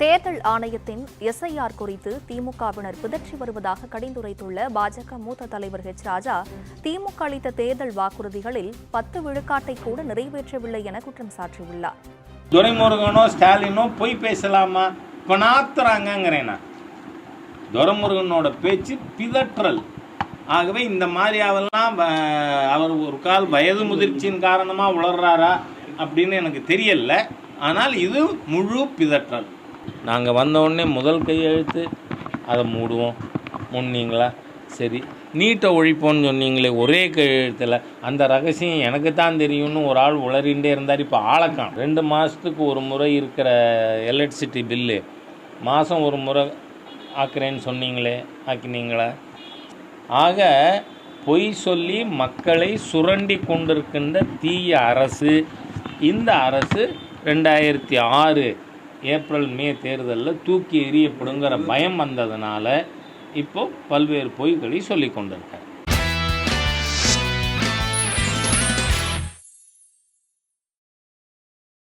தேர்தல் ஆணையத்தின் எஸ்ஐஆர் குறித்து திமுகவினர் பிதற்றி வருவதாக கடிந்துரைத்துள்ள பாஜக மூத்த தலைவர் ஹெச் ராஜா திமுக அளித்த தேர்தல் வாக்குறுதிகளில் பத்து விழுக்காட்டை கூட நிறைவேற்றவில்லை என குற்றம் சாட்டியுள்ளார் துரைமுருகனோ ஸ்டாலினோ பொய் பேசலாமா? இப்போ நாத்துறாங்கங்கிறேன் துரைமுருகனோட பேச்சு பிதற்றல். ஆகவே இந்த மாதிரியாவெல்லாம் அவர் ஒரு கால் வயது முதிர்ச்சியின் காரணமாக உளர்றாரா அப்படின்னு எனக்கு தெரியல. ஆனால் இது முழு பிதற்றல். நாங்கள் வந்தவுடனே முதல் கையெழுத்து அதை மூடுவோம். முன்னீங்களா? சரி. நீட்டை ஒழிப்போன்னு சொன்னீங்களே ஒரே கையெழுத்தில் அந்த ரகசியம் எனக்கு தான் தெரியும்னு ஒரு ஆள் உளறிண்டே இருந்தார். இப்போ ஆளக்கான் ரெண்டு மாதத்துக்கு ஒரு முறை இருக்கிற எலக்ட்ரிசிட்டி பில்லு மாதம் ஒரு முறை ஆக்குறேன்னு சொன்னீங்களே ஆக்கினீங்களா? ஆக பொய் சொல்லி மக்களை சுரண்டி கொண்டிருக்கின்ற தீய அரசு இந்த அரசு ரெண்டாயிரத்தி ஆறு ஏப்ரல் மே தேர்தலில் தூக்கி எறியப்படுங்கிற பயம் வந்ததுனால இப்போ பல்வேறு பொய்களை சொல்லி கொண்டிருக்காங்க